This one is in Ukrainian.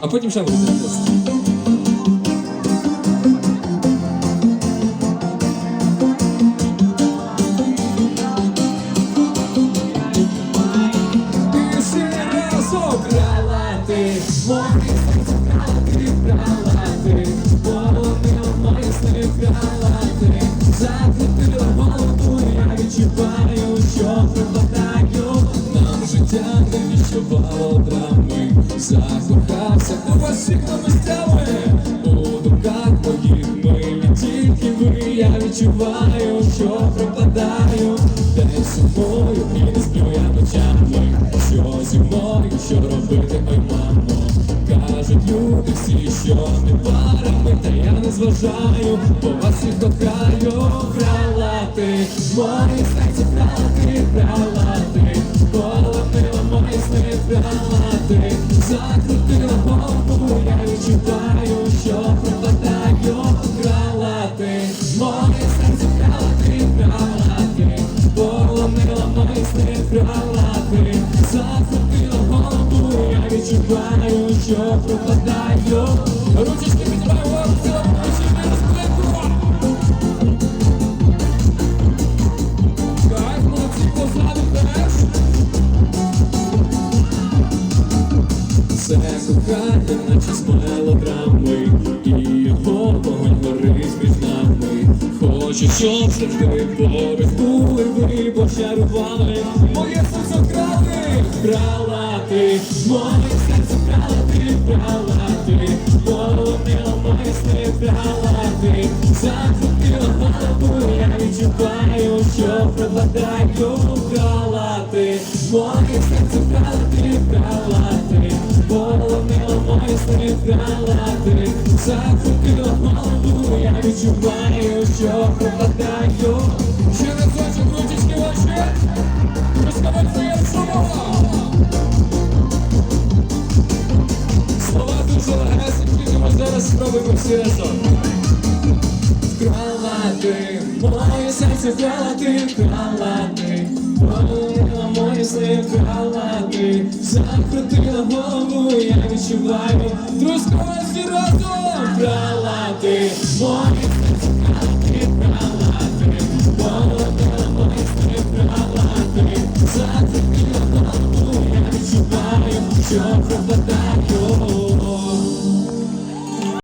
А потім ще буде я відчуваю, що пропадаю, нам життя не відчувало драми, закохався у вас всіх місцями, у думках моїх ми не тільки ви, я відчуваю, що пропадаю, десь сумою і не сплю я ночами, що зі мною, що робити, ой, мамо, кажуть люди всі, що ми парами, та я не зважаю, бо вас всіх кохаю, брала ти, моє серце брала ти, брала ти, полонила мої сни, брала ти, закрутила голову, я відчуваю, що пропадаю, брала ти, моє серце вкрала ти, вкрала ти, поломила мої сни, брала ти, закрутила голову, я відчуваю, що пропадаю, ручечки Це кохання, наче з мелодрами, і його вогонь горить між нами. Хочу, щоб завжди поруч були ви, бо чарували, моє серце вкрали, брала ти, моє серце вкрала ти, брала ти, полонила моє сни, брала ти, закрутила голову, я відчуваю, що пропадаю, брала ти, моє серце вкрала ти, брала ти, полонила моє сни, брала ти, закрутила голову, я відчуваю, що пропадаю. Ще разочок, ручечки ваші, розкавайте слова. Слова дуже легесенькі, тому зараз спробуємо всі разом. Вкрала ти, моє серце вкрала ти, вкрала ти, мої вкрала ти закрутила голову, я відчуваю. Друзь скорості разом вкрала ти Мої ти вкрала ти Молода майстри вкрала ти Закрутила голову, я відчуваю Що пропадає.